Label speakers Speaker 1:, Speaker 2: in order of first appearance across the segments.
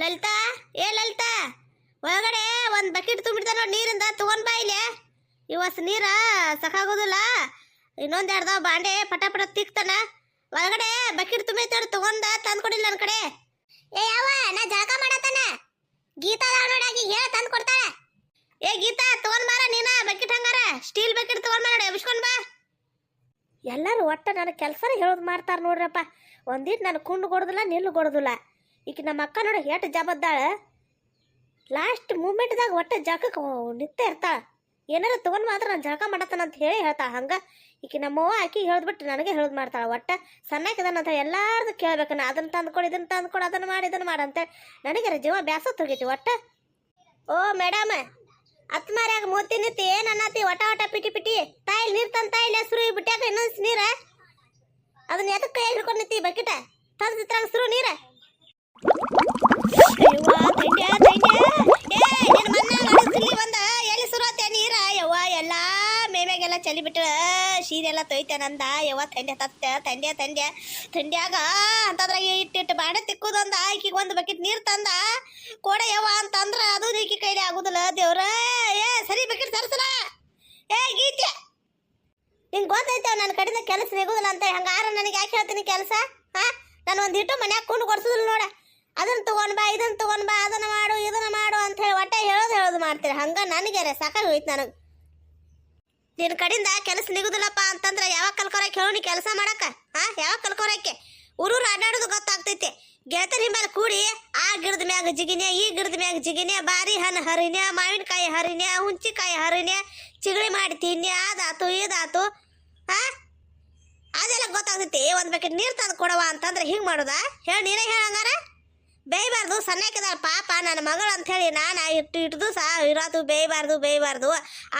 Speaker 1: ಲಲಿತಾ, ಏ ಲಲಿತಾ, ಒಳಗಡೆ ಒಂದು ಬಕೆಟ್ ತುಂಬಿಡ್ತಾ ನೋಡಿ ನೀರಿಂದ, ತಗೊಂಡ್ ಬಾ ಇಲ್ಲಿ. ಇವತ್ತು ನೀರ ಸಾಕಾಗೋದಿಲ್ಲ. ಇನ್ನೊಂದು ಎರಡು ಬಾಂಡೆ ಪಟ ಪಟ ತಿಕ್ತಾನ. ಒಳಗಡೆ ಬಕೆಟ್ ತುಂಬೈತೆ ತಗೊಂಡ ತಂದ್ಕೊಡಿಲ್ಲ ನನ್ನ ಕಡೆ ಏ ಯಾವ ನಾ ಜಳಕ ಮಾಡತಾನ ಗೀತಾ ನೋಡಾಗಿ ಹೇಳ, ತಂದು ಕೊಡ್ತಾಳೆ. ಏ ಗೀತಾ, ತಗೊಂಡ್ ಬಾರ ನೀನ ಬಕೆಟ್ ಹಂಗಾರ. ಸ್ಟೀಲ್ ಬಕೆಟ್ ತಗೊಂಡ್ ಬಾರ ಎಬ್ಸ್ಕೊಂಡ್ ಬಾ. ಎಲ್ಲರೂ ಒಟ್ಟ ನನ್ನ ಕೆಲಸನ ಹೇಳೋದು ಮಾಡ್ತಾರ ನೋಡ್ರಪ್ಪ. ಒಂದಿಟ್ಟು ನಾನು ಕುಂಡು ಕೊಡೋದಿಲ್ಲ, ನಿಲ್ಲು ಕೊಡೋದಿಲ್ಲ. ಈಗ ನಮ್ಮ ಅಕ್ಕ ನೋಡಿ ಎಷ್ಟು ಜಬದ್ದಾಳ ಲಾಸ್ಟ್ ಮೂಮೆಂಟ್ದಾಗ ಒಟ್ಟ ಜಳಕಕ್ಕೆ ನಿತ್ತ ಇರ್ತಾಳ. ಏನಾರ ತಗೊಂಡ್ ಮಾತ್ರ ನಾನು ಜಳಕ ಮಾಡತ್ತಾನ ಅಂತ ಹೇಳಿ ಹೇಳ್ತಾಳ ಹಂಗ ಈಕೆ ನಮ್ಮವ್ವ ಆಕಿ ಹೇಳ್ದ್ಬಿಟ್ಟು ನನಗೆ ಹೇಳೋದು ಮಾಡ್ತಾಳ. ಒಟ್ಟ ಸಣ್ಣಕ್ಕಿದಾನಂತ ಎಲ್ಲಾರ್ದು ಕೇಳ್ಬೇಕು. ನಾ ಅದನ್ನ ತಂದ್ಕೊಡು, ಇದನ್ನ ತಂದ್ಕೊಡು, ಅದನ್ನ ಮಾಡಿ, ಇದನ್ನ ಮಾಡಂತ ನನಗೆ ಜೀವ ಬ್ಯಾಸ ಹೋಗೈತಿ. ಒಟ್ಟ ಓ ಮೇಡಮ್ ಅತ್ಮಾರ್ಯಾಗ ಮೂತಿ ನಿತ್ತಿ ಏನು ಅನ್ನತಿ ಒಟ ವಟ ಪಿಟಿ ಪಿಟಿ. ತಾಯಿಲಿ ನೀರು ತಂದ ತಾಯಿಲಿ ಸುರು ಬಿಟ್ಟಾಕ ಇನ್ನೊಂದು ನೀರ? ಅದನ್ನ ಎದಕ್ಕೆ ಕೈ ಹಿಡ್ಕೊಂಡು ನಿತ್ತಿ? ಬಕೆಟ ತಂದ್ ಸುರು ನೀರ? ಎಲ್ಲಿ ಸುರು ಆತೆ ನೀರ? ಯವ್ವ, ಎಲ್ಲಾ ಮೇಮ್ಯಾಗೆಲ್ಲ ಚಲಿ ಸೀರೆ ಶೀರೆಲ್ಲ ತೊಯ್ತೆ ನಂದ. ಯವ್ವ ತಂಡ್ಯ ತತ್ತ ತಂಡ್ಯ ತಂಡ್ಯ ತಂಡ್ಯಾಗ ಅಂತದ್ರಾಗ ಇಟ್ಟಿಟ್ಟು ಬಾಣೆ ತಿಕ್ಕುದಂದ. ಆಕಿಗೆ ಒಂದು ಬಕೆಟ್ ನೀರು ತಂದ. ಕೊಡ ಯವ್ವ ಅಂತಂದ್ರ ಅದು ಈಕಿ ಕೈಲಿ ಆಗುದಿಲ್ಲ. ದೇವ್ರ, ಏ, ಸರಿ ಬಕೆಟ್ ತರ್ಸಲ. ಏ, ಗೀತೆ. ನಿಂಗೆ ಗೊತ್ತೈತೆ ನನ್ನ ಕಡೆಯಿಂದ ಕೆಲಸ ಸಿಗುದಿಲ್ಲ ಅಂತ. ಹಂಗಾರ ನನಗೆ ಯಾಕೆ ಹೇಳ್ತೀನಿ ಕೆಲಸ? ಹಾ ನಾನು ಒಂದು ಇಟ್ಟು ಮನ್ಯಾಗ ಕೊಂಡು ಕೊಡ್ಸೋದಿಲ್ಲ ನೋಡ. ಅದನ್ನ ತಗೊಂಡ್ ಬಾ, ಇದನ್ನ ತಗೊಂಡ್ ಬಾ, ಅದನ್ನ ಮಾಡು, ಇದನ್ನ ಮಾಡು ಅಂತ ಹೇಳಿ ಒಟ್ಟೆ ಹೇಳೋದು ಹೇಳೋದು ಮಾಡ್ತೀರಿ. ಹಂಗ ನನಗೆ ಸಾಕಾಗಿ ಹೋಯ್ತು ನನಗೆ. ನಿನ್ನ ಕಡಿಂದ ಕೆಲಸ ನಿಗುದಿಲ್ಲಪ್ಪ ಅಂತಂದ್ರೆ ಯಾವಾಗ ಕಲ್ಕೊರಕ್ಕೆ ಹೇಳು, ನೀ ಕೆಲಸ ಮಾಡಕ್ಕ? ಹಾ ಯಾವಾಗ ಕಲ್ಕೊರಕ್ಕೆ ಊರೂರು ಅಡ್ಡಾಡೋದು ಗೊತ್ತಾಗ್ತೈತೆ. ಗೆಳತನ ಹಿಂಬಾಲ ಕೂಡಿ, ಆ ಗಿಡದ ಮ್ಯಾಗ ಜಿಗಿನೆ ಈ ಗಿಡದ ಮ್ಯಾಗ ಜಿಗಿನೆ ಬಾರಿ ಹಣ್ಣು ಹರಿನ್ಯ, ಮಾವಿನಕಾಯಿ ಹರಿನ್ಯ, ಹುಂಚಿಕಾಯಿ ಹರಿನ್ಯ, ಚಿಗಳಿ ಮಾಡಿ ತಿನ್ಯ, ಅದಾತು, ಇದಾತು ಹಾ ಅದೆಲ್ಲ ಗೊತ್ತಾಗ್ತೈತಿ. ಒಂದ್ ಬಕೆಟ್ ನೀರು ತಂದು ಕೊಡವ ಅಂತಂದ್ರೆ ಹಿಂಗ್ ಮಾಡೋದಾ? ಹೇಳಿ, ನೀನೇ ಹೇಳಂಗಾರ? ಬೇಯಬಾರ್ದು, ಸಣ್ಣಕ್ಕಿದಾಳ ಪಾಪ, ನನ್ನ ಮಗಳು ಅಂತ ಹೇಳಿ ನಾನು ಇಟ್ಟು ಇಟ್ಟು ಸಾ ಇರೋದು ಬೇಯಬಾರ್ದು ಬೇಯಬಾರ್ದು.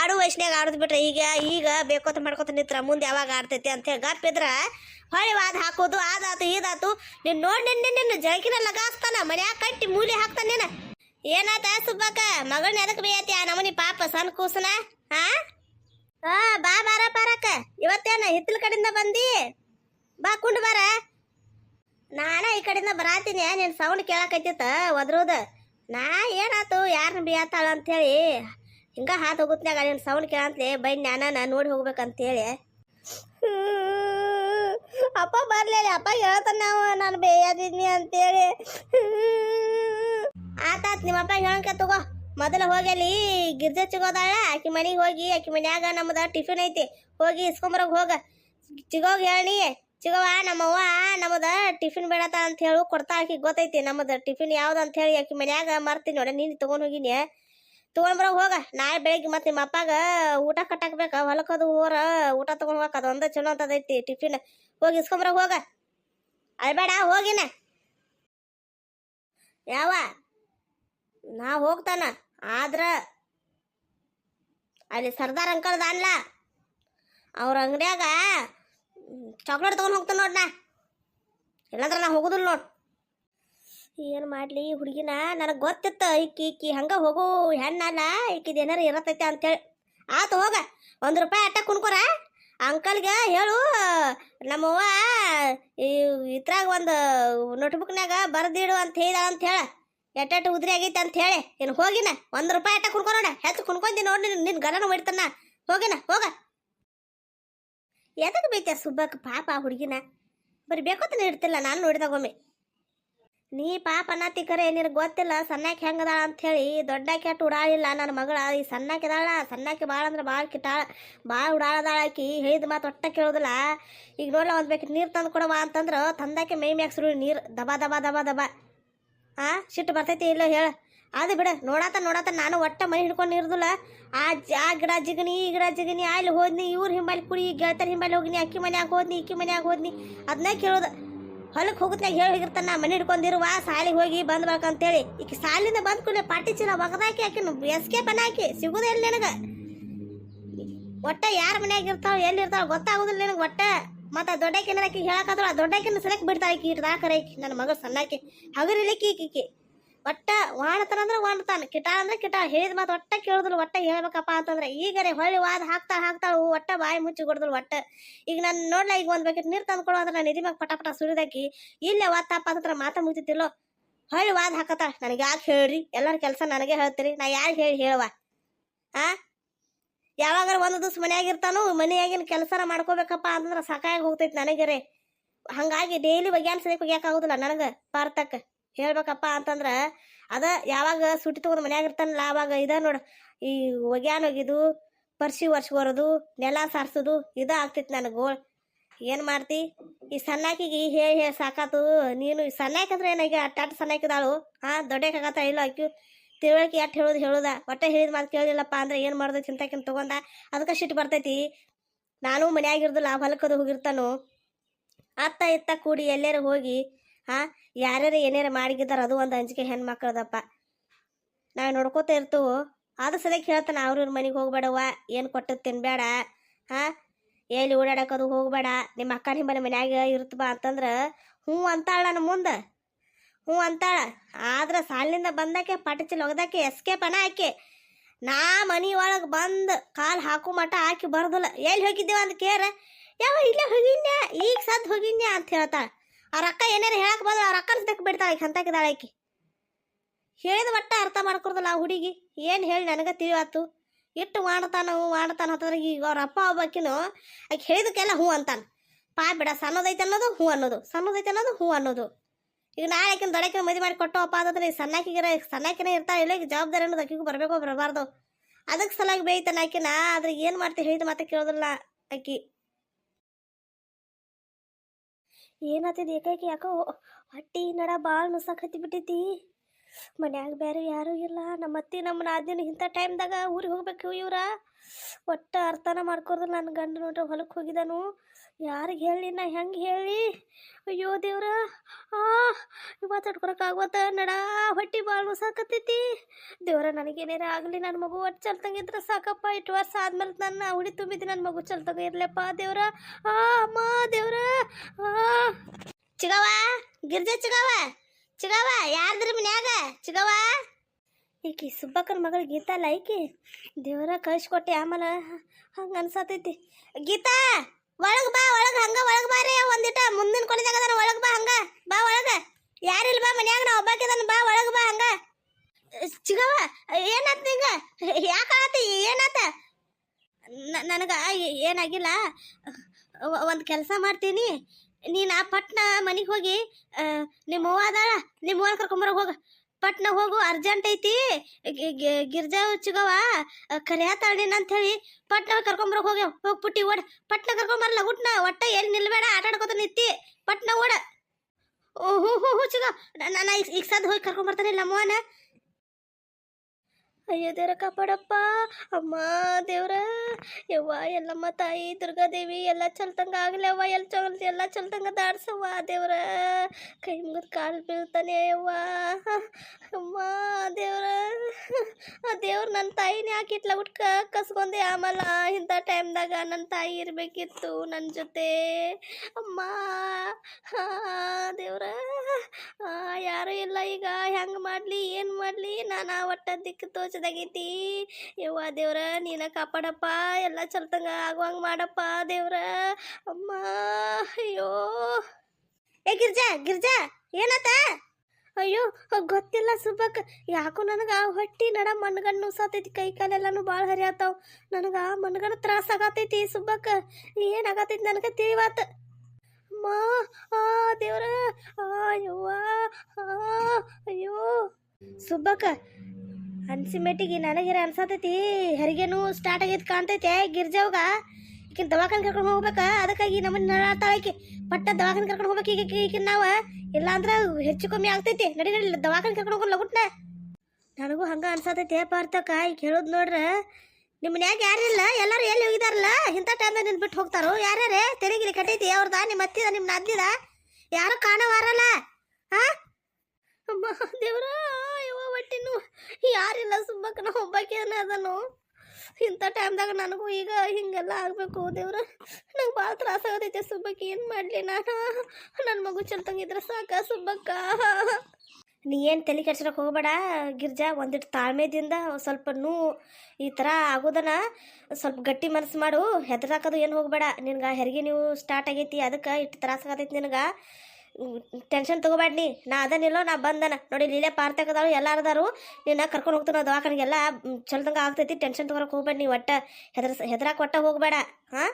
Speaker 1: ಆಡು ವಯಸ್ಸಿನಾಗ ಆಡೋದು ಬಿಟ್ರೆ ಈಗ ಈಗ ಬೇಕೋತ ಮಾಡ್ಕೋತ ನಿಂತ್ರ ಮುಂದೆ ಯಾವಾಗ ಆಡ್ತೈತಿ ಅಂತ ಹೇಳಿ ಗಪ್ಪಿದ್ರ ಹೊಳಿ ವಾದ ಹಾಕೋದು, ಆದಾತು ಇದಾತು ನೀನು ನೋಡಿ ನಿನ್ನ ನಿನ್ನ ಜಳಕಿನ ಲಗಾಸ್ತಾನ, ಮನ್ಯಾಗ ಕಟ್ಟಿ ಮೂಲಿ ಹಾಕ್ತಾನ ನೀನು. ಏನಾತ ಸುಬ್ಬಕ್ಕ ಮಗಳನ್ನ ಎದಕ್ಕೆ ಬೇಯತಿ ಆ ಪಾಪ ಸಣ್ಣ ಕೂಸನ ಹಾ ಹಾ ಬಾ ಬಾರ ಬಾರಕ್ಕ ಇವತ್ತೇನ ಹಿತ್ತಲ ಕಡೆಯಿಂದ ಬಂದಿ? ಬಾ, ಕುಂಡು ಬಾರ. ನಾನ ಈ ಕಡೆಯಿಂದ ಬರಾತೀನಿ, ನಿನ್ ಸೌಂಡ್ ಕೇಳಕತ್ತಿತ್ತ ಒದ್ರೋದ ನಾ ಏನಾತು ಯಾರನ್ನ ಬಿಯಾತಾಳ ಅಂತೇಳಿ. ಹಿಂಗ ಹಾತ್ ಹೋಗುತ್ತಾಗ ನಿನ್ ಸೌಂಡ್ ಕೇಳಂತಲೆ, ಬೈ ನಾನ ನೋಡಿ ಹೋಗ್ಬೇಕಂತೇಳಿ. ಅಪ್ಪ ಬರ್ಲಿಲ್ಲ ಅಪ್ಪ ಹೇಳ್ತಾನ ನಾವು ನಾನು ಬೇಯದಿದ್ನಿ ಅಂತೇಳಿ. ಆತಾತ್ ನಿಮ್ಮಪ್ಪ ಹೇಳಂಕ ತಗೋ. ಮೊದಲ ಹೋಗಲಿ, ಗಿರ್ಜೆ ಚಿಗೋದಾಳ, ಆಕಿ ಮನೆಗೆ ಹೋಗಿ, ಆಕಿ ಮನ್ಯಾಗ ನಮ್ಮದ ಟಿಫಿನ್ ಐತಿ, ಹೋಗಿ ಇಸ್ಕೊಂಬರೋಗ್ ಹೋಗ. ಚಿಗೋಗಿ ಹೇಳಿ ಚಿಗವ್ವ, ನಮ್ಮವ್ವ ನಮ್ಮದ ಟಿಫಿನ್ ಬೇಡತ ಅಂತ ಹೇಳು ಕೊಡ್ತಾ ಆಕಿ ಗೊತ್ತೈತಿ. ನಮ್ಮದ ಟಿಫಿನ್ ಯಾವ್ದು ಅಂತ ಹೇಳಿ ಆಕಿ ಮನ್ಯಾಗ ಮರ್ತೀನಿ ನೋಡ, ನೀನು ತಗೊಂಡ್ ಹೋಗಿನಿ. ತಗೊಂಡ್ ಬರೋ ಹೋಗ, ನಾಳೆ ಬೆಳಿಗ್ಗೆ ಮತ್ತೆ ನಿಮ್ಮ ಅಪ್ಪಾಗ ಊಟ ಕಟ್ಟಾಕ್ಬೇಕ. ಹೊಲಕ್ಕದು ಹೋರ, ಊಟ ತಗೊಂಡ್ ಹೋಗಕ್ ಅದೊಂದ ಚಲೋ ಅಂತದೈತಿ ಟಿಫಿನ್ ಹೋಗಿ ಇಸ್ಕೊಂಬರೋಗ್ ಹೋಗ. ಅಲ್ಬೇಡ ಹೋಗಿನ. ಯಾವ ನಾ ಹೋಗ್ತಾನ, ಆದ್ರ ಅಲ್ಲಿ ಸರ್ದಾರ್ ಅಂಕಲ್ ಅನ್ಲ ಅವ್ರ ಅಂಗಡ್ಯಾಗ ಚಾಕ್ಲೇಟ್ ತೊಗೊಂಡು ಹೋಗ್ತಾನೆ ನೋಡಿ ನಾ. ಇಲ್ಲಾಂದ್ರೆ ನಾ ಹೋಗುದಿಲ್ಲ ನೋಡ್. ಏನ್ ಮಾಡ್ಲಿ ಹುಡುಗಿನ ನನಗೆ ಗೊತ್ತಿತ್ತು, ಈಕಿ ಈಕಿ ಹಂಗೆ ಹೋಗು, ಹೆಣ್ಣಲ್ಲ, ಈಕಿದ ಏನಾರ ಇರತೈತೆ ಅಂತೇಳಿ. ಆತು ಹೋಗ, ಒಂದು ರೂಪಾಯಿ ಅಟ್ಟ ಕುಣ್ಕೊರ. ಅಂಕಲ್ಗೆ ಹೇಳು, ನಮ್ಮವ್ವ ಈ ಇದ್ರಾಗ ಒಂದು ನೋಟ್ಬುಕ್ನಾಗ ಬರ್ದಿಡು ಅಂತ ಹೇಳಿದ ಅಂತ ಹೇಳ. ಎಟ್ಟೆಟ್ಟು ಉದ್ರಿ ಆಗೈತೆ ಅಂತ ಹೇಳಿ. ಏನು ಹೋಗಿನ, ಒಂದು ರೂಪಾಯಿ ಅಟ್ಟ ಕುಣ್ಕೋ ನೋಡ. ಹೆಚ್ಚು ಕುಣ್ಕೊಂಡಿ ನೋಡಿ ನಿನ್ನ ಗರನ ಹೊಡಿತಾನ. ಹೋಗಿನ, ಹೋಗ. ಎದಕ್ಕೆ ಬೇಕಾ ಸುಬ್ಬಕ್ಕ ಪಾಪ ಆ ಹುಡುಗಿನ? ಬರೀ ಬೇಕೋತನ ಇಡ್ತಿಲ್ಲ ನಾನು ನೋಡಿದಾಗೊಮ್ಮೆ ನೀ ಪಾಪ ಅನ್ನತಿ ಕರೆ, ನಿನಗೆ ಗೊತ್ತಿಲ್ಲ ಸಣ್ಣಕ್ಕೆ ಹೆಂಗದಾಳ ಅಂತ ಹೇಳಿ ದೊಡ್ಡಾಕಿ ಅಟ್ಟು ಉಡಾಳಿಲ್ಲ, ನನ್ನ ಮಗಳ, ಈ ಸಣ್ಣಾಕಿದಾಳ ಸಣ್ಣಕ್ಕೆ ಭಾಳ ಅಂದ್ರೆ ಭಾಳ ಕಿಟ್ಟಾಳ ಭಾಳ ಉಡಾಳದಾಳ ಆಕಿ, ಹೇಳಿದ ಮಾತು ಒಟ್ಟ ಕೇಳೋದಿಲ್ಲ. ಈಗ ನೋಡಲ್ಲ ಒಂದು ಬೇಕು ನೀರು ತಂದು ಕೊಡವ ಅಂತಂದ್ರೆ, ತಂದಾಕೆ ಮೈ ಮ್ಯಾಗ ಸುರು ನೀರು, ದಬಾ ದಬಾ ದಬಾ ದಬಾ. ಆ, ಸಿಟ್ಟು ಬರ್ತೈತಿ ಇಲ್ಲ ಹೇಳ. ಅದು ಬಿಡ, ನೋಡಾತ ನೋಡಾತ ನಾನು ಒಟ್ಟ ಮೈ ಹಿಡ್ಕೊಂಡು ಇರುದಿಲ್ಲ. ಆ ಆ ಗಿಡ ಜಿಗಿನಿ ಈ ಗಿಡ ಜಿಗಿನಿ ಅಲ್ಲಿ ಹೋದ್ನಿ, ಇವ್ರ ಹಿಂಬಾಲಿ ಕುಡಿ ಗೆಳತರ ಹಿಂಬಾಲಿ ಹೋಗಿನಿ, ಅಕ್ಕಿ ಮನ್ಯಾಗ ಹೋದ್ನಿ, ಇಕ್ಕಿ ಮನ್ಯಾಗ ಹೋದ್ನಿ. ಅದನ್ನ ಕೇಳೋದು ಹೊಲಕ್ಕೆ ಹೋಗುತ್ತೆ ಹೇಳಿ ಹೋಗಿರ್ತಾನ, ನಾ ಮನೆ ಹಿಡ್ಕೊಂಡಿರುವ, ಸಾಲಿಗೆ ಹೋಗಿ ಬಂದ್ ಅಂತೇಳಿ ಈಗ ಸಾಲಿಂದ ಬಂದ್ ಕೂಡಲೇ ಪಾಟಿ ಚೀಲ ಒಗದಾಕಿ ಆಕಿನ, ಎಸ್ಕೇಪ್ ಹಾಕಿ ಸಿಗುದೇ ಇಲ್ಲ ನಿನಗ. ಒಟ್ಟ ಯಾರ ಮನ್ಯಾಗ ಇರ್ತಾವ ಎಲ್ಲಿ ಇರ್ತಾವ ಗೊತ್ತಾಗುದಿಲ್ಲ ನಿನಗೆ ಒಟ್ಟ. ಮತ್ತ ದೊಡ್ಡಕಿನ ಆಕಿ ದೊಡ್ಡ ದೊಡ್ಡಕಿನ ಸೆಲೆಕ್ಟ್ ಬಿಡ್ತಾಳ ಆಕಿ ಇಟ್ದಾಕರ ಕರೆ ನನ್ನ ಮಗ ಸಣ್ಣಾಕಿ, ಹಗರಿಲಿಕ್ಕಿ ಈಕಿ ಒಟ್ಟ ವಾಣತನ ಅಂದ್ರೆ ವಾಣತನ. ಕಿಟ ಅಂದ್ರೆ ಕಿಟ. ಹೇಳಿದ ಮಾತು ಒಟ್ಟ ಕೇಳುದಿಲ್ಲ, ಒಟ್ಟ ಹೇಳ್ಬೇಕಪ್ಪ ಅಂತಂದ್ರೆ ಈಗರೆ ಹೊಳ್ಳಿ ವಾದ ಹಾಕ್ತಾ ಹಾಕ್ತಾಳ ಒಟ್ಟ ಬಾಯಿ ಮುಚ್ಚಿ ಕೊಡುದಿಲ್ಲ ಒಟ್ಟ. ಈಗ ನಾನು ನೋಡ್ಲ, ಈಗ ಒಂದ್ ಬೇಕಿತ್ತು ನೀರು ತಂದು ಕೊಡು ಅಂದ್ರೆ ನಾನು ನಿಧಿ ಮ್ಯಾಗ ಪಟ ಪಟ ಸುರಿದಾಕಿ, ಇಲ್ಲೇ ಒತ್ತಪ್ಪ ಅಂತಂದ್ರೆ ಮಾತಾ ಮುಗಿತಿಲ್ಲೋ ಹೊಳ್ಳಿ ವಾದ ಹಾಕತ್ತಾಳ, ನನಗೆ ಯಾಕೆ ಹೇಳ್ರಿ? ಎಲ್ಲರ ಕೆಲಸ ನನಗೆ ಹೇಳ್ತೀರಿ, ನಾ ಯಾರು ಹೇಳಿ ಹೇಳುವ? ಆ? ಯಾವಾಗಾರ ಒಂದು ದಿವ್ಸ ಮನೆಯಾಗಿರ್ತಾನು ಮನೆಯಾಗಿನ ಕೆಲಸನ ಮಾಡ್ಕೋಬೇಕಪ್ಪ ಅಂತಂದ್ರೆ ಸಾಕಾಗಿ ಹೋಗ್ತೈತಿ ನನಗರೆ. ಹಂಗಾಗಿ ಡೈಲಿ ಬಗ್ಯಾನ್ ಸರಿಯಾಗಿ ಒಗ್ಯಾಕಾಗುದಿಲ್ಲ ನನಗೆ ಪಾರ್ತಕ್ಕ ಹೇಳ್ಬೇಕಪ್ಪ ಅಂತಂದ್ರೆ ಅದ ಯಾವಾಗ ಸುಟ್ಟಿ ತಗೊಂಡು ಮನ್ಯಾಗ ಇರ್ತಾನಲ್ಲ ಅವಾಗ ಇದ ನೋಡು, ಈ ಒಗ್ಯಾನ್ ಒಗಿದು, ಪರ್ಸಿ ಬರೋದು ನೆಲ ಸಾರ್ಸೋದು ಇದ ಆಗ್ತೈತಿ ನನಗೆ ಗೋಳ್ ಏನು ಮಾಡ್ತಿ? ಈ ಸಣ್ಣಾಕಿಗೆ ಹೇಳಿ ಹೇಳಿ ಸಾಕಾತು, ನೀನು ಈ ಸಣ್ಣಾಕಿ ಅಂದ್ರೆ ಏನಾಗಿ ಅಟ್ಟಾಟ ಸಣ್ಣಾಕಿದಾಳು? ಹಾಂ ದೊಡ್ಡಕ್ಕಾಗತ್ತ ಇಲ್ಲ ಆಕಿ? ತಿಳುವಳಿಕೆ ಅಟ್ ಹೇಳೋದು ಹೇಳೋದ, ಒಟ್ಟೆ ಹೇಳಿದ ಮಾತು ಕೇಳಿಲ್ಲಪ್ಪ ಅಂದ್ರೆ ಏನು ಮಾಡ್ದೆ ಚಿಂತಾಕಿನ ತೊಗೊಂಡ? ಅದಕ್ಕೆ ಸಿಟ್ಟು ಬರ್ತೈತಿ. ನಾನು ಮನ್ಯಾಗಿರ್ದಿಲ್ಲ ಹೊಲಕ್ಕದು ಹೋಗಿರ್ತಾನು? ಅತ್ತ ಇತ್ತ ಕೂಡಿ ಎಲ್ಲರೂ ಹೋಗಿ ಹಾಂ? ಯಾರ್ಯಾರು ಏನಾರ ಮಾಡಿಗಿದ್ದಾರ ಅದು ಒಂದು ಅಂಜಿಕೆ ಹೆಣ್ಮಕ್ಳದಪ್ಪ. ನಾವು ನೋಡ್ಕೋತ ಇರ್ತೀವೋ. ಆದ್ರೆ ಸಲಕ್ಕೆ ಹೇಳ್ತಾನೆ, ಅವ್ರ ಇವ್ರ ಮನೆಗೆ ಹೋಗ್ಬೇಡವ್ವ, ಏನು ಕೊಟ್ಟದ್ದು ತಿನ್ಬೇಡ ಹಾಂ? ಎಲ್ಲಿ ಓಡಾಡಕದು ಹೋಗ್ಬೇಡ, ನಿಮ್ಮ ಅಕ್ಕ ನಿಮ್ಮನೆ ಮನ್ಯಾಗ ಇರ್ತಬಾ ಅಂತಂದ್ರೆ ಹ್ಞೂ ಅಂತಾಳ ನನ್ನ ಮುಂದೆ. ಹ್ಞೂ ಅಂತಾಳ. ಆದ್ರೆ ಸಾಲಿನಿಂದ ಬಂದಾಕೆ, ಪಟಚಿಲ್ ಒಗ್ದಾಕೆ ಎಸ್ಕೇಪ್ ಅನ ಆಕೆ ನಾ ಮನಿ ಒಳಗೆ ಬಂದು ಕಾಲು ಹಾಕು ಮಟ ಹಾಕಿ ಬರ್ದಲ್ಲ. ಎಲ್ಲಿ ಹೋಗಿದ್ದೇವ ಅಂತ ಕೇರ ಯಾವ ಇಲ್ಲೇ ಹೋಗಿನ್ಯಾ? ಈಗ ಸದ್ ಹೋಗಿನ್ಯಾ? ಅಂತ ಹೇಳ್ತಾಳ. ಅವ್ರ ರೊಕ್ಕ ಏನಾರ ಹೇಳಕ್ ಬಂದ್ರೆ ಆ ಅಕ್ಕನ ಸದಕ್ಕೆ ಬಿಡ್ತಾಳೆ ಈಗ ಹಂತಾಕಿದಾಳೆ ಆಕಿ. ಹೇಳಿದ ಮಟ್ಟ ಅರ್ಥ ಮಾಡ್ಕೊಡ್ದಲ್ಲ ಆ ಹುಡುಗಿ. ಏನು ಹೇಳಿ ನನಗೆ ತಿಳಿವಾತು. ಇಟ್ಟು ಮಾಡ್ತಾನ ಹ್ಞೂ ಮಾಡ್ತಾನ ಈಗ ಅವ್ರ ಅಪ್ಪ ಒಬ್ಬಾಕಿನು ಆಕೆ ಹೇಳಿದಕ್ಕೆಲ್ಲ ಹ್ಞೂ ಅಂತಾನ. ಪಾ ಬಿಡ, ಸಣ್ಣದೈತೆ ಅನ್ನೋದು ಹ್ಞೂ ಅನ್ನೋದು, ಸಣ್ಣದೈತೆ ಅನ್ನೋದು ಹ್ಞೂ ಅನ್ನೋದು. ಈಗ ನಾಳೆ ಆಕಿನ ದೊಡಕಿನ ಮದುವೆ ಮಾಡಿ ಕೊಟ್ಟವಪ್ಪ ಅಂತಂದ್ರೆ ಈ ಸಣ್ಣಾಕಿಗಿರ ಸಣ್ಣಾಕಿನೇ ಇರ್ತಾಳೆ, ಇಲ್ಲ ಈಗ ಜವಾಬ್ದಾರಿ ಅನ್ನೋದು ಆಕಿಗೂ ಬರಬೇಕೋ ಬರಬಾರ್ದು. ಅದಕ್ಕೆ ಸಲಾಗಿ ಬೇಯ್ತಾನ ಆಕಿನ, ಆದ್ರೆ ಏನು ಮಾಡ್ತೀವಿ ಹೇಳಿದ ಮಾತ್ರ ಕೇಳೋದಿಲ್ಲ ಆಕಿ. ಏನಾಗ್ತದೆ? ಏಕೈಕಿ ಯಾಕೋ ಹೊಟ್ಟಿ ನಡ ಭಾಳ ನುಸಾಕತ್ತಿ ಬಿಟ್ಟೈತಿ. ಮನ್ಯಾಗ ಬೇರೆ ಯಾರೂ ಇಲ್ಲ. ನಮ್ಮ ಅತ್ತಿ ನಮ್ಮ ನಾದಿನ ಇಂಥ ಟೈಮ್ದಾಗ ಊರಿಗೆ ಹೋಗ್ಬೇಕು ಇವ್ರ. ಒಟ್ಟು ಅರ್ಥನ ಮಾಡ್ಕೊಡ್ದು ನನ್ನ ಗಂಡ ನೋಡ್ರಿ ಹೊಲಕ್ಕೆ ಹೋಗಿದ್ದಾನು ಯಾರಿಗೆ ಹೇಳಿ ನಾ ಹೆಂಗೆ ಹೇಳಿ? ಅಯ್ಯೋ ದೇವ್ರ, ಆ ಇವತ್ತು ತಡ್ಕೊಳಕ್ಕಾಗ್ವತ್ತ ನಡ, ಹೊಟ್ಟಿ ಭಾಳ ಸಾಕತ್ತೈತಿ ದೇವ್ರ ನನಗೇನೇರ ಆಗಲಿ ನನ್ನ ಮಗು ಒಟ್ಟು ಚಲ್ತಂಗಿದ್ರೆ ಸಾಕಪ್ಪ ಇಟ್ಟು ವರ್ಷ ಆದ್ಮೇಲೆ ನನ್ನ ಹುಡಿ ತುಂಬಿದ್ದು ನನ್ನ ಮಗು ಚಲ್ತಂಗ ಇರ್ಲಪ್ಪ ದೇವ್ರ. ಆ, ಅಮ್ಮ ದೇವ್ರ, ಆ. ಚಿಗವ ಗಿರ್ಜೆ ಚಿಗವ ಚಿಗವ ಯಾರ್ದ್ರ ಮನ್ಯಾಗ? ಚಿಗವ ಈಕಿ ಸುಬ್ಬಕ್ಕನ ಮಗಳು ಗೀತಾ ಅಲ್ಲ ಈಕಿ ದೇವರ ಕಳ್ಸಿಕೊಟ್ಟೆ ಆಮೇಲೆ ಹಂಗ ಅನ್ಸತೈತಿ. ಗೀತಾ! ಒಳಗ್ ಬಾ, ಒಳಗ್ ಹಂಗ, ಒಳಗ್ ಬಾರಿ ಒಂದಿಟ ಮುಂದಿನ ಕೊನೆದಾಗ ಅದಾನ, ಒಳಗ್ ಬಾ ಹಂಗ. ಬಾ ಒಳಗ. ಯಾರಿಲ್ಲ ಬಾ ಮನ್ಯಾಗ ನಾ ಒಬ್ಬಾಕಿದಾನ ಬಾ ಒಳಗ್ ಬಾ ಹಂಗ. ಚಿಗವ ಏನಾತ್ ನಿಂಗ? ಯಾಕಾತ ಏನಾತ? ನನಗ ಏನಾಗಿಲ್ಲ. ಒಂದು ಕೆಲಸ ಮಾಡ್ತೀನಿ. ನೀನು ಆ ಪಟ್ನ ಮನೆಗೆ ಹೋಗಿ ನಿಮ್ಮ ಅವ್ವ ಅದಾಳ ನಿಮ್ಮ ಅವ್ವನ ಕರ್ಕೊಂಬರೋಗಿ ಹೋಗ. ಪಟ್ನ ಹೋಗು ಅರ್ಜೆಂಟ್ ಐತಿ. ಗಿರ್ಜಾ ಚಿಗವ ಕರಿಯಾತಾಳ ನೀನು ಅಂತ ಹೇಳಿ ಪಟ್ನ ಹೋಗಿ ಕರ್ಕೊಂಬರೋಗಿ ಹೋಗ್ಯಾವ ಹೋಗ್ಬಿಟ್ಟಿ ಓಡ. ಪಟ್ನ ಕರ್ಕೊಂಬರಲ್ಲ ಹುಟ್ನ, ಒಟ್ಟ ಎಲ್ಲಿ ನಿಲ್ಬೇಡ ಆಟ ನಿತ್ತಿ. ಪಟ್ನ ಓಡ. ಓ ಚುಗ ಹ್ಞೂ ಚಿಗ ನಾನು ಈಗ ಸದ್ ಹೋಗಿ ಕರ್ಕೊಂಬರ್ತಾನೆ ಇಲ್ಲ ಅಯ್ಯೋ ದೇವ್ರ ಕಾಪಾಡಪ್ಪ. ಅಮ್ಮ ದೇವ್ರ. ಯವ್ವ, ಎಲ್ಲಮ್ಮ ತಾಯಿ ದುರ್ಗಾದೇವಿ ಎಲ್ಲ ಚಲ್ತಂಗ ಆಗ್ಲವ್ವ ಎಲ್ಲ ಚಲ್ ಎಲ್ಲ ಚಲ್ತಂಗ ದಾಡ್ಸವ್ವ ದೇವ್ರ. ಕೈ ಮುಗಿದು ಕಾಲು ಬೀಳ್ತಾನೆ ಯವ್ವ. ಅಮ್ಮ ದೇವ್ರ. ಆ ದೇವ್ರ ನನ್ನ ತಾಯಿನೇ ಹಾಕಿಟ್ಲ ಹುಟ್ಕ ಕಸ್ಕೊಂಡೆ. ಆಮೇಲೆ ಇಂಥ ಟೈಮ್ದಾಗ ನನ್ನ ತಾಯಿ ಇರಬೇಕಿತ್ತು ನನ್ನ ಜೊತೆ. ಅಮ್ಮ. ದೇವ್ರ. ಯಾರು ಇಲ್ಲ ಈಗ. ಹೆಂಗೆ ಮಾಡಲಿ, ಏನು ಮಾಡಲಿ? ನಾನು ಒಟ್ಟ ದಿಕ್ಕು ತೋಚದಾಗೈತಿ. ಯವ್ವ ದೇವ್ರ, ನೀನ ಕಾಪಾಡಪ್ಪ. ಎಲ್ಲ ಚಲ್ತಂಗ ಆಗುವಂಗೆ ಮಾಡಪ್ಪ ದೇವ್ರ. ಅಮ್ಮ, ಅಯ್ಯೋ. ಏ ಗಿರ್ಜಾ ಗಿರ್ಜಾ, ಏನತ್ತ? ಅಯ್ಯೋ, ಗೊತ್ತಿಲ್ಲ ಸುಬ್ಬಕ್ ಯಾಕೋ ನನಗೆ ಹೊಟ್ಟಿ ನಡ ಮಣ್ಗಣ್ಣು ಸಾತೈತಿ ಕೈ ಕಾಲೆಲ್ಲನೂ ಭಾಳ ಹರಿಯಾತಾವ ನನಗೆ ಮಣ್ಗಣ್ಣ ತ್ರಾಸ ಆಗತೈತಿ ಸುಬ್ಬಕ್ ಏನಾಗತೈತಿ ನನಗೆ ತಿಳಿವಾತ. ಅಮ್ಮ, ಆ ದೇವ್ರ ಆ ಯವ್ವ ಆ, ಅಯ್ಯೋ. ಸುಬ್ಬಕ್ಕ ಅನ್ಸಿಮೆಟ್ಟಿಗೆ ನನಗಿರ ಅನ್ಸತೈತಿ. ಹೆರಿಗೆನೂ ಸ್ಟಾರ್ಟ್ ಆಗೈತಿ ಕಾಣ್ತೈತೆ, ಗಿರ್ಜಾವ್ಗ. ಈಕಿನ ದವಾಖಾನೆ ಕರ್ಕೊಂಡು ಹೋಗ್ಬೇಕ, ಅದಕ್ಕಾಗಿ ನಮ್ಮನ್ನ ನಡಾತಾಳಕಿ ಪಟ್ಟ ದವಾಖಾನೆ ಕರ್ಕೊಂಡು ಹೋಗ್ಬೇಕು ಈಗ ಈಗಿನ ನಾವ. ಇಲ್ಲಾಂದ್ರ ಹೆಚ್ಚು ಕಮ್ಮಿ ಆಗ್ತೈತಿ. ನಡಿ ನಡಿ ದವಾಖಾನೆ ಕರ್ಕೊಂಡು ಹೋಗಲ್ಲ ಲಗುಟ್ನ. ನನಗೂ ಹಂಗ ಅನ್ಸತೈತಿ ಪಾರ್ತಕ ಈಗ ಹೇಳೋದು ನೋಡ್ರ. ನಿಮ್ಮ ಮನ್ಯಾಗ ಯಾರಿಲ್ಲ ಎಲ್ಲರೂ ಎಲ್ಲಿ ಹೋಗಿದಾರಲ್ಲ? ಇಂಥ ಟೈಮ್ದಾಗ ನಿನ್ ಬಿಟ್ಟು ಹೋಗ್ತಾರೋ? ಯಾರ್ಯಾರೇ? ತೆರಿಗಿರಿ ಕಟ್ಟೈತಿ ಅವ್ರದ ನಿಮ್ಮ ಅತ್ತಿದ ನಿಮ್ಮ ನದ್ದಿದ ಯಾರು ಕಾಣವಾರಲ್ಲ? ಹಾ ದೇವ್ರ ಯಾರಿಲ್ಲ ಸುಬ್ಬಕ್ಕ ನಾ ಒಬ್ಬಾಕಿನ ಅದನು ಇಂಥ ಟೈಮ್ದಾಗ ನನಗೂ ಈಗ ಹಿಂಗೆಲ್ಲ ಆಗಬೇಕು, ದೇವ್ರ. ನಂಗೆ ಭಾಳ ತ್ರಾಸ ಆಗತೈತೆ ಸುಬ್ಬಕ್ಕೆ ಏನು ಮಾಡಲಿ ನಾನು? ನನ್ನ ಮಗು ಚಲ್ತಂಗಿದ್ರೆ ಸಾಕ ಸುಬ್ಬಕ್ಕ ನೀ ಏನು ತಲೆ ಕೆಡ್ಸೋಕೆ ಹೋಗ್ಬೇಡ, ಗಿರ್ಜಾ ಒಂದಿಟ್ಟು ತಾಳ್ಮೆದಿಂದ ಸ್ವಲ್ಪ ನೂ ಈ ಥರ ಆಗೋದನ್ನ ಸ್ವಲ್ಪ ಗಟ್ಟಿ ಮನಸ್ಸು ಮಾಡು. ಹೆದರಾಕೋದು ಏನು ಹೋಗಬೇಡ, ನಿನ್ಗೆ ಹೆರಿಗೆ ನೀವು ಸ್ಟಾರ್ಟ್ ಆಗೈತಿ, ಅದಕ್ಕೆ ಇಟ್ಟು ತ್ರಾಸ ಆಗತೈತಿ ನಿನಗೆ. ಟೆನ್ಷನ್ ತೊಗೋಬೇಡ ನೀ. ನಾ ಅದನ್ನಿಲ್ಲೋ ನಾ ಬಂದನ. ನೋಡಿ, ಲೀಲೆ ಪಾರ್ತಕ್ ಅದಾಳು ಎಲ್ಲ ಅದಾರು. ನಿನ್ನ ಕರ್ಕೊಂಡು ಹೋಗ್ತಾನ ದವಾಖಾನೆಗೆಲ್ಲ ಚಲ್ದಂಗೆ ಆಗ್ತೈತಿ ಟೆನ್ಷನ್ ತೊಗೊಳಕ್ಕೆ ಹೋಗ್ಬೇಡ ನೀ ಒಟ್ಟ. ಹೆದ್ರ ಹೆದ್ರಾಕ್ ಒಟ್ಟ ಹೋಗಬೇಡ, ಹಾ?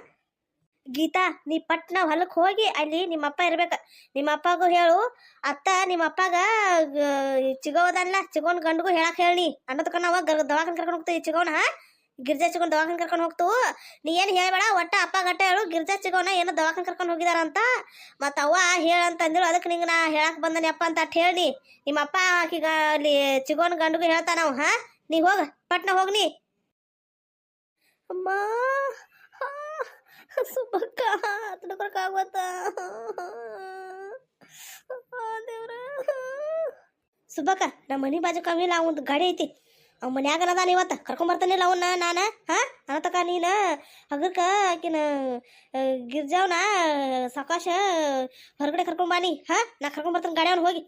Speaker 1: ಗೀತಾ, ನೀ ಪಟ್ನ ಹೊಲಕ್ಕೆ ಹೋಗಿ ಅಲ್ಲಿ ನಿಮ್ಮಪ್ಪ ಅಪ್ಪ ನಿಮ್ಮಪ್ಪಗೂ ಹೇಳು, ಅತ್ತ ನಿಮ್ಮ ಅಪ್ಪಗ ಚಿಗೋದಲ್ಲ ಚಿಗೋನ್ ಗಂಡಗೂ ಹೇಳಕ್ ಹೇಳಿ ಅನ್ನೋದಕ್ಕ ಅವಾಗ ದವಾಖಾನೆ ಕರ್ಕೊಂಡು ಹೋಗ್ತೀವಿ ಚಿಗೋನ ಗಿರ್ಜಾ ಚಿಗೋನ್ ದವಾಖಾನೆ ಕರ್ಕೊಂಡು ಹೋಗ್ತು. ನೀ ಏನು ಹೇಳಬೇಡ, ಒಟ್ಟ ಅಪ್ಪ ಗಟ್ಟ ಹೇಳು, ಗಿರ್ಜಾ ಚಿಗೋನ ಏನೋ ದವಾಖಾನೆ ಕರ್ಕೊಂಡು ಹೋಗಿದಾರಂತ ಮತ್ತು ಅವ್ವ ಹೇಳಂತ ಅಂದಿರು ಅದಕ್ಕೆ ನಿಂಗೆ ನಾ ಹೇಳಕ್ ಬಂದನಿ ಅಪ್ಪ ಅಂತ ಅಟ್ ಹೇಳಿ ನಿಮ್ಮ ಅಪ್ಪ ಆಕಿಗ, ಅಲ್ಲಿ ಚಿಗೋನ್ ಗಂಡಗೂ ಹೇಳ್ತಾನ ಹಾ? ನೀ ಹೋಗ, ಪಟ್ನ ಹೋಗ್ನಿ ಅಮ್ಮ! ಸುಬ್ಬಕ್ಕ ತಡ್ಕೊಳಕ್ಕಾಗತ್ತ ಸುಬ್ಬಕ್ಕ, ನಮ್ಮ ಮನೆ ಬಾಜು ಕಮ್ಮಿಲ್ಲ ಅವಂದು ಗಾಡಿ ಐತಿ. ಅವ್ ಮನ್ಯಾಗ ಅದಾನ ಇವತ್ತು. ಕರ್ಕೊಂಬರ್ತಾನಿಲ್ಲ ಅವನ್ನ ನಾನು. ಹಾ? ಅನತಕ ನೀನು? ಹಗರ್ಕ ಆಕಿನ ಗಿರ್ಜಾವ್ನ ಸಾಕಾಶ ಹೊರಗಡೆ ಕರ್ಕೊಂಡ್ ಬಾನಿ ಹಾ? ನಾ ಕರ್ಕೊಂಬರ್ತಾನೆ ಗಾಡಿ ಅವ್ನು ಹೋಗಿ.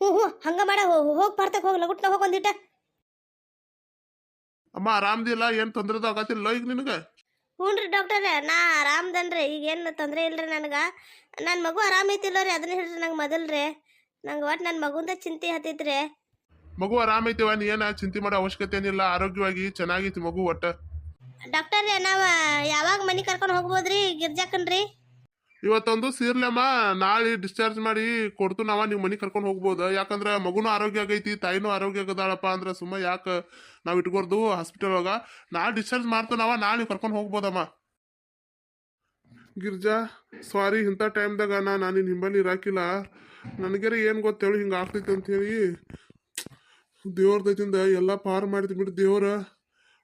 Speaker 1: ಹ್ಞೂ ಹ್ಞೂ ಹಂಗ ಮಾಡ. ಹೋಗಿ ಪಾರ್ತಕ್ ಹೋಗಿ, ಲಗುಟ್ನ ಹೋಗಿ ಒಂದಿಟ
Speaker 2: ಅಮ್ಮ, ಆರಾಮ್ದಿಲ್ಲ? ಏನ್ ತೊಂದ್ರೆ ಆಗತ್ತಿಲ್ಲ ಈಗ ನಿನಗ?
Speaker 1: ಹ್ಞೂ ರೀ ಡಾಕ್ಟರ್ ನಾ ಆರಾಮ್ದನ್ರಿ ಈಗ ಏನು ತೊಂದರೆ ಇಲ್ರಿ ನನಗೆ. ನನ್ನ ಮಗು ಆರಾಮೈತಿಲ್ಲ ರೀ ಅದನ್ನ ಹೇಳ್ರಿ ನಂಗೆ ಮೊದಲ್ರಿ ನಂಗೆ ಒಟ್ಟು ನನ್ನ ಮಗುಂದ ಚಿಂತೆ ಹತ್ತೈತ್ರಿ
Speaker 2: ಮಗು ಆರಾಮೈತಿವ ನೀ ಏನ ಚಿಂತೆ ಮಾಡೋ ಅವಶ್ಯಕತೆ ಏನಿಲ್ಲ ಆರೋಗ್ಯವಾಗಿ ಚೆನ್ನಾಗೈತಿ ಮಗು ಒಟ್ಟು.
Speaker 1: ಡಾಕ್ಟರ್ ನಾವು ಯಾವಾಗ ಮನೆ ಕರ್ಕೊಂಡು ಹೋಗ್ಬೋದ್ರಿ ಗಿರ್ಜಾಕನ್ರಿ?
Speaker 2: ಇವತ್ತೊಂದು ಸೀರ್ಲಮ್ಮ ನಾಳೆ ಡಿಸ್ಚಾರ್ಜ್ ಮಾಡಿ ಕೊಡ್ತು ನಾವ ನೀವು ಮನೆ ಕರ್ಕೊಂಡು ಹೋಗ್ಬೋದು. ಯಾಕಂದ್ರೆ ಮಗುನೂ ಆರೋಗ್ಯ ಆಗೈತಿ, ತಾಯಿನೂ ಆರೋಗ್ಯ ಆಗದಾಳಪ್ಪ ಅಂದ್ರೆ ಸುಮ್ಮ ಯಾಕೆ ನಾವು ಇಟ್ಕೊಡ್ದು ಹಾಸ್ಪಿಟಲ್ ಹೋಗ ನಾಳೆ ಡಿಸ್ಚಾರ್ಜ್ ಮಾಡ್ತು ನಾವ, ನಾಳೆ ನೀವು ಕರ್ಕೊಂಡು ಹೋಗ್ಬೋದಮ್ಮ. ಗಿರ್ಜಾ ಸಾರಿ ಇಂಥ ಟೈಮ್ದಾಗ ನಾನು ನಿನ್ನ ಹಿಂಬಲ್ಲಿ ಇರಾಕಿಲ್ಲ. ನನಗೆ ಏನು ಗೊತ್ತೇಳು ಹಿಂಗೆ ಆಗ್ತೈತಿ ಅಂತೇಳಿ ದೇವ್ರ ದಯದಿಂದ ಎಲ್ಲ ಪಾರು ಮಾಡಿದ್ ಬಿಡು ದೇವ್ರ.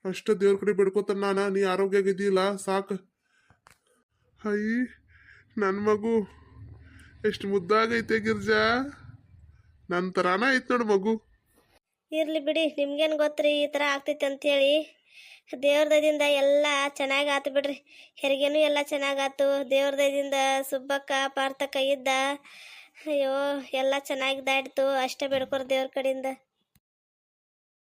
Speaker 2: ಅಷ್ಟು ದೇವ್ರ ಕಡೆ ಬಿಡ್ಕೋತಾನ ನಾನು, ನೀ ಆರೋಗ್ಯ ಆಗಿದ್ದಿಲ್ಲ ಸಾಕು. ಹೈ. ನನ್ನ ಮಗು. ಎಷ್ಟು ಮುದ್ದಾಗೈತೆ ಗಿರ್ಜಾ? ನನ್ನ ಥರಾನ ಐತೆ ನೋಡು ಮಗು.
Speaker 1: ಇರ್ಲಿ ಬಿಡಿ, ನಿಮ್ಗೇನು ಗೊತ್ತ್ರಿ, ಈ ಥರ ಆಗ್ತೈತೆ ಅಂತೇಳಿ. ದೇವ್ರ ದಯದಿಂದ ಎಲ್ಲ ಚೆನ್ನಾಗಿ ಆತು ಬಿಡ್ರಿ. ಹೆರಿಗೆನೂ ಎಲ್ಲ ಚೆನ್ನಾಗಾತು ದೇವ್ರ ದಯದಿಂದ ಸುಬ್ಬಕ್ಕ, ಪಾರ್ಥಕ್ಕ ಇದ್ದ. ಅಯ್ಯೋ, ಎಲ್ಲ ಚೆನ್ನಾಗಿ ದಾಡ್ತು ಅಷ್ಟೇ ಬೇಡ್ಕೊರ್ ದೇವ್ರ ಕಡೆಯಿಂದ